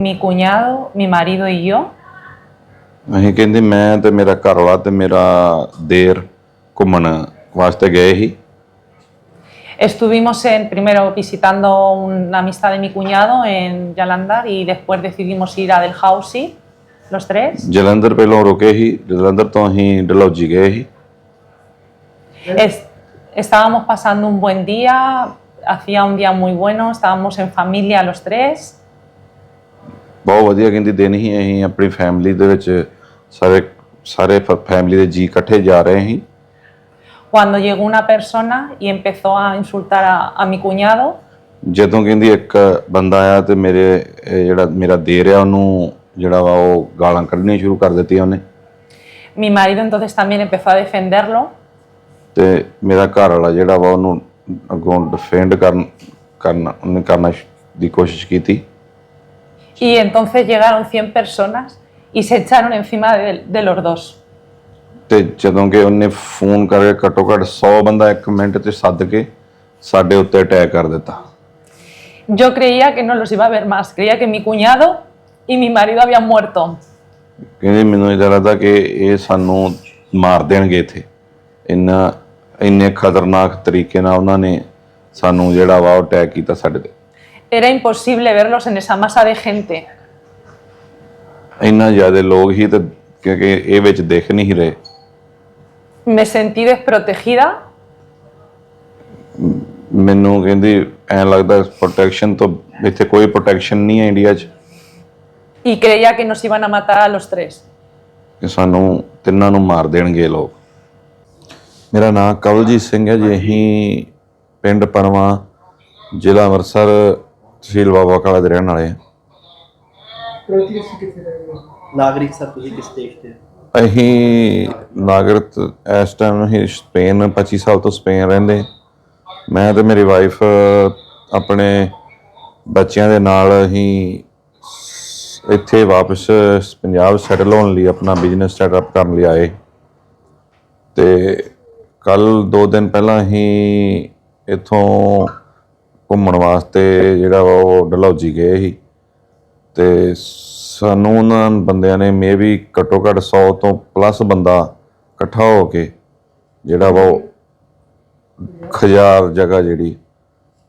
Mi cuñado, mi marido y yo ਅਸੀਂ ਕਹਿੰਦੇ ਮੈਂ ਤੇ ਮੇਰਾ ਘਰ ਵਾਲਾ ਤੇ ਮੇਰਾ ਦੇਰ ਘੁੰਮਣ ਵਾਸਤੇ ਗਏ ਸੀ estuvimos en, primero visitando una amistad de mi cuñado en Yalandar y después decidimos ir a Delhousie, los tres. Jalandhar ਪਹਿਲਾਂ ਰੁਕੇ ਸੀ ਜਲੰਧਰ ਤੋਂ ਅਸੀਂ ਡਲਹੌਜੀ ਗਏ ਸੀ Es- estábamos pasando un buen día, hacía un día muy bueno, estábamos en familia los tres. ਬਹੁਤ ਵਧੀਆ ਕਹਿੰਦੀ ਦਿਨ ਹੀ ਅਸੀਂ ਆਪਣੀ ਫੈਮਿਲੀ ਦੇ ਵਿੱਚ ਸਾਰੇ ਸਾਰੇ ਫੈਮਿਲੀ ਦੇ ਜੀ ਇਕੱਠੇ ਜਾ ਰਹੇ ਸੀ। Cuando llegó una persona y empezó a insultar a, a mi cuñado, ਜਦੋਂ ਕਹਿੰਦੀ ਇੱਕ ਬੰਦਾ ਆਇਆ ਤੇ ਮੇਰੇ ਇਹ ਜਿਹੜਾ ਮੇਰਾ ਦੇਰ ਆ ਉਹਨੂੰ ਜਿਹੜਾ ਵਾ ਉਹ ਗਾਲਾਂ ਕੱਢਣੀਆਂ ਸ਼ੁਰੂ ਕਰ ਦਿੱਤੀਆਂ ਉਹਨੇ। mi marido entonces también empezó a defenderlo. ਤੇ ਮੇਰਾ ਘਰ ਵਾਲਾ ਜਿਹੜਾ ਵਾ ਉਹਨੂੰ ਅੱਗੋਂ ਡਿਫੈਂਡ ਕਰਨ ਕਰਨਾ ਉਹਨੇ ਕਰਨਾ ਸ਼- ਦੀ ਕੋਸ਼ਿਸ਼ ਕੀਤੀ। y entonces llegaron 100 personas y se echaron encima de, de los dos. ਤੇ ਜਦੋਂ ਕਿ ਉਹਨੇ ਫੋਨ ਕਰਕੇ ਘੱਟੋ ਘੱਟ 100 ਬੰਦਾ ਇੱਕ ਮਿੰਟ 'ਚ ਸੱਦ ਕੇ ਸਾਡੇ ਉੱਤੇ ਅਟੈਕ ਕਰ ਦਿੱਤਾ Yo creía que no los iba a ver más, creía que mi cuñado y mi marido habían muerto. ਕਹਿੰਦੇ ਮੈਨੂੰ ਇਦਾਂ ਲੱਗਦਾ ਕਿ ਇਹ ਸਾਨੂੰ ਮਾਰ ਦੇਣਗੇ ਇੱਥੇ ਇੰਨਾ ਇੰਨੇ ਖਤਰਨਾਕ ਤਰੀਕੇ ਨਾਲ ਉਹਨਾਂ ਨੇ ਸਾਨੂੰ ਜਿਹੜਾ ਵਾ ਉਹ ਅਟੈਕ ਕੀਤਾ ਸਾਡੇ ਤੇ Era imposible verlos en esa masa de gente. ਇੰਨਾ ਜ਼ਿਆਦਾ ਲੋਕ ਹੀ ਤੇ ਕਿਉਂਕਿ ਇਹ ਵਿੱਚ ਦਿਖ ਨਹੀਂ ਰਹੇ। Me sentí desprotegida. ਮੈਨੂੰ ਕਹਿੰਦੀ ਐਂ ਲੱਗਦਾ ਪ੍ਰੋਟੈਕਸ਼ਨ ਤੋਂ ਇੱਥੇ ਕੋਈ ਪ੍ਰੋਟੈਕਸ਼ਨ ਨਹੀਂ ਹੈ ਇੰਡੀਆ 'ਚ। Y creía que nos iban a matar a los tres. ਕਿ ਸਾਨੂੰ ਤਿੰਨਾਂ ਨੂੰ ਮਾਰ ਦੇਣਗੇ ਇਹ ਲੋਕ। ਮੇਰਾ ਨਾਮ ਕਵਲਜੀਤ ਸਿੰਘ ਹੈ ਜੀ। ਅਸੀਂ ਪਿੰਡ ਪਰਵਾ ਜ਼ਿਲ੍ਹਾ ਅੰਮ੍ਰਿਤਸਰ ਤਹਿਸੀਲ ਬਾਬਾ ਕਾਲਾ ਦੇ ਰਹਿਣ ਵਾਲੇ ਹਾਂ? ਨਾਗਰਿਕ ਸਰ ਤੁਸੀਂ ਕਿਸ ਦੇਸ਼ ਦੇ ਅਸੀਂ ਨਾਗਰਿਕ ਇਸ ਟਾਈਮ ਅਸੀਂ ਸਪੇਨ 25 ਸਾਲ ਤੋਂ ਸਪੇਨ ਰਹਿੰਦੇ। ਮੈਂ ਤੇ ਮੇਰੀ ਵਾਈਫ ਆਪਣੇ ਬੱਚਿਆਂ ਦੇ ਨਾਲ ਅਸੀਂ ਇੱਥੇ ਵਾਪਸ ਪੰਜਾਬ ਸੈਟਲ ਹੋਣ ਲਈ ਆਪਣਾ ਬਿਜ਼ਨਸ ਸੈਟਅਪ ਕਰਨ ਲਈ ਆਏ। ਤੇ ਕੱਲ 2 ਦਿਨ ਪਹਿਲਾਂ ਅਸੀਂ ਇੱਥੋਂ ਘੁੰਮਣ ਵਾਸਤੇ ਜਿਹੜਾ ਵਾ ਉਹ ਡਲਹੌਜੀ ਗਏ ਸੀ। ਤੇ ਸਾਨੂੰ ਉਹਨਾਂ ਬੰਦਿਆਂ ਨੇ ਮੇਬੀ ਘੱਟੋ ਘੱਟ 100 ਤੋਂ ਪਲੱਸ ਬੰਦਾ ਇਕੱਠਾ ਹੋ ਕੇ ਜਿਹੜਾ ਵਾ ਉਹ ਖਜਾਰ ਜਗ੍ਹਾ ਜਿਹੜੀ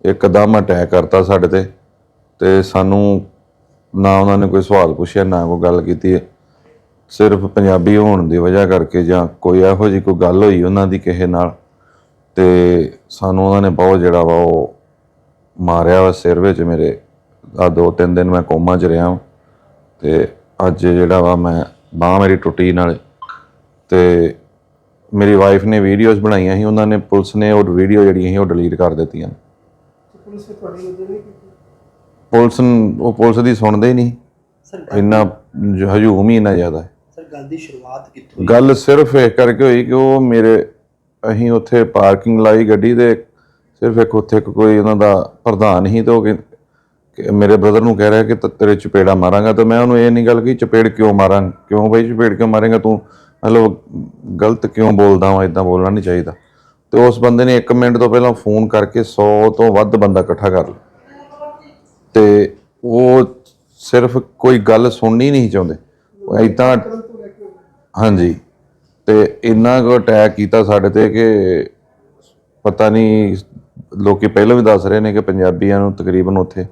ਇੱਕਦਮ ਅਟੈਕ ਕਰਤਾ ਸਾਡੇ ਤੇ। ਤੇ ਸਾਨੂੰ ਨਾ ਉਹਨਾਂ ਨੇ ਕੋਈ ਸਵਾਲ ਪੁੱਛਿਆ, ਨਾ ਕੋਈ ਗੱਲ ਕੀਤੀ। ਸਿਰਫ ਪੰਜਾਬੀ ਹੋਣ ਦੀ ਵਜ੍ਹਾ ਕਰਕੇ ਜਾਂ ਕੋਈ ਇਹੋ ਜਿਹੀ ਕੋਈ ਗੱਲ ਹੋਈ ਉਹਨਾਂ ਦੀ ਕਿਸੇ ਨਾਲ। ਤੇ ਸਾਨੂੰ ਉਹਨਾਂ ਨੇ ਬਹੁਤ ਜਿਹੜਾ ਵਾ ਉਹ ਮਾਰਿਆ ਵਾ ਸਿਰ ਵਿੱਚ ਮੇਰੇ ਆ ਦੋ ਤਿੰਨ ਦਿਨ ਮੈਂ ਕੋਮਾ 'ਚ ਰਿਹਾ ਤੇ ਅੱਜ ਜਿਹੜਾ ਵਾ ਮੈਂ ਬਾਹ ਮੇਰੀ ਟੁੱਟੀ ਨਾਲ ਤੇ ਮੇਰੀ ਵਾਈਫ ਨੇ ਵੀਡੀਓਜ਼ ਬਣਾਈਆਂ ਸੀ ਉਹਨਾਂ ਨੇ ਪੁਲਿਸ ਨੇ ਉਹ ਵੀਡੀਓ ਜਿਹੜੀਆਂ ਸੀ ਉਹ ਡਿਲੀਟ ਕਰ ਦਿੱਤੀਆਂ। ਪੁਲਿਸ ਨੂੰ- ਉਹ ਪੁਲਿਸ ਦੀ ਸੁਣਦੇ ਹੀ ਨਹੀਂ। ਇੰਨਾ ਜ- ਹਜੂਮ ਹੀ ਇੰਨਾ ਜ਼ਿਆਦਾ। ਹੈ ਸਰ ਗੱਲ ਦੀ ਸ਼ੁਰੂਆਤ ਕਿੱਥੋਂ ਗੱਲ ਸਿਰਫ ਇਹ ਕਰਕੇ ਹੋਈ ਕਿ ਉਹ ਮੇਰੇ ਅਸੀਂ ਉੱਥੇ ਪਾਰਕਿੰਗ ਲਾਈ ਗੱਡੀ ਦੇ ਸਿਰਫ ਇੱਕ ਉੱਥੇ ਇੱਕ ਕੋਈ ਉਹਨਾਂ ਦਾ ਪ੍ਰਧਾਨ ਹੀ ਤੇ ਉਹ ਕਹਿ- ਕਿ ਮੇਰੇ ਬ੍ਰਦਰ ਨੂੰ ਕਹਿ ਰਿਹਾ ਕਿ ਤ- ਤੇਰੇ ਚਪੇੜਾ ਮਾਰਾਂਗਾ ਤੇ ਮੈਂ ਉਹਨੂੰ ਇਹ ਨਹੀਂ ਗੱਲ ਕਹੀ, ਚਪੇੜ ਕਿਉਂ ਮਾਰਾਂ? ਕਿਉਂ ਬਈ ਚਪੇੜ ਕਿਉਂ ਮਾਰੇਗਾ ਤੂੰ? ਮਤਲਬ ਗਲਤ ਕਿਉਂ ਬੋਲਦਾ ਵਾਂ ਇਦਾਂ ਬੋਲਣਾ ਨਹੀਂ ਚਾਹੀਦਾ। ਤੇ ਉਸ ਬੰਦੇ ਨੇ 1 ਮਿੰਟ ਤੋਂ ਪਹਿਲਾਂ ਫੋਨ ਕਰਕੇ 100 ਤੋਂ ਵੱਧ ਬੰਦਾ ਇਕੱਠਾ ਕਰ ਲਿਆ। ਤੇ ਉਹ ਸਿਰਫ ਕੋਈ ਗੱਲ ਸੁਣਨੀ ਨਹੀਂ ਚਾਹੁੰਦੇ। ਉਹ ਇਦਾਂ ਹਾਂਜੀ। ਤੇ ਇੰਨਾ ਕੁ ਅਟੈਕ ਕੀਤਾ ਸਾਡੇ ਤੇ ਕਿ ਪਤਾ ਨਹੀਂ ਲੋਕੀ ਪਹਿਲਾਂ ਵੀ ਦੱਸ ਰਹੇ ਨੇ ਕਿ ਪੰਜਾਬੀਆਂ ਨੂੰ ਤਕਰੀਬਨ ਉੱਥੇ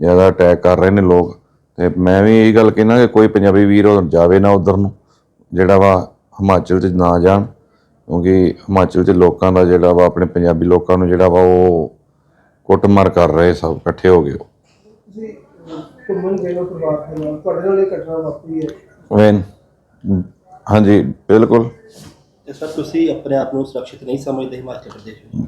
ਜ਼ਿਆਦਾ ਅਟੈਕ ਕਰ ਰਹੇ ਨੇ ਲੋਕ। ਤੇ ਮੈਂ ਵੀ ਇਹ ਗੱਲ ਕਹਿਣਾ ਕਿ ਕੋਈ ਪੰਜਾਬੀ ਵੀਰ ਉਹ ਜਾਵੇ ਨਾ ਉਧਰ ਨੂੰ ਜਿਹੜਾ ਵਾ ਹਿਮਾਚਲ 'ਚ ਨਾ ਜਾਣ ਕਿਉਂਕਿ ਹਿਮਾਚਲ 'ਚ ਲੋਕਾਂ ਦਾ ਜਿਹੜਾ ਵਾ ਆਪਣੇ ਪੰਜਾਬੀ ਲੋਕਾਂ ਨੂੰ ਜਿਹੜਾ ਵਾ ਉਹ ਕੁੱਟਮਾਰ ਕਰ ਰਹੇ ਸਭ ਇਕੱਠੇ ਹੋ ਗਏ। ਤੁਸੀਂ ਘੁੰਮਣ ਗਏ ਹੋ ਪਰਿਵਾਰ ਦੇ ਨਾਲ ਤੁਹਾਡੇ ਨਾਲ ਇਹ ਘਟਨਾ ਵਾਪਰੀ ਹੈ। ਵੈਨ ਹਾਂਜੀ ਬਿਲਕੁਲ। ਤੇ ਸਰ ਤੁਸੀਂ ਆਪਣੇ ਆਪ ਨੂੰ ਸੁਰੱਖਿਅਤ ਨਹੀਂ ਸਮਝਦੇ ਹਿਮਾਚਲ ਪ੍ਰਦੇਸ਼ ਵਿੱਚ?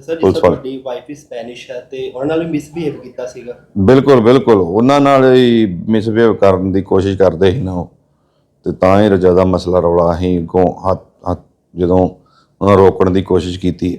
ਸਰ ਜਿਸ ਪੁਲਿਸ ਵਾਲੇ। ਤੁਹਾਡੀ ਵਾਈਫ ਸਪੈਨਿਸ਼ ਹੈ ਤੇ ਉਹਨਾਂ ਨਾਲ ਵੀ ਮਿਸਬੀਹੇਵ ਕੀਤਾ ਸੀਗਾ? ਬਿਲਕੁਲ ਬਿਲਕੁਲ। ਉਹਨਾਂ ਨਾਲ ਹੀ ਮਿਸਬਿਹੇਵ ਕਰਨ ਦੀ ਕੋਸ਼ਿਸ਼ ਕਰਦੇ ਸੀ ਨਾ ਉਹ। ਤੇ ਤਾਂ ਹੀ ਜ਼ਿਆਦਾ ਮਸਲਾ ਰੌਲਾ ਅਸੀਂ ਅੱਗੋਂ ਹੱਥ ਹੱਥ ਜਦੋਂ ਉਹਨਾਂ ਰੋਕਣ ਦੀ ਕੋਸ਼ਿਸ਼ ਕੀਤੀ।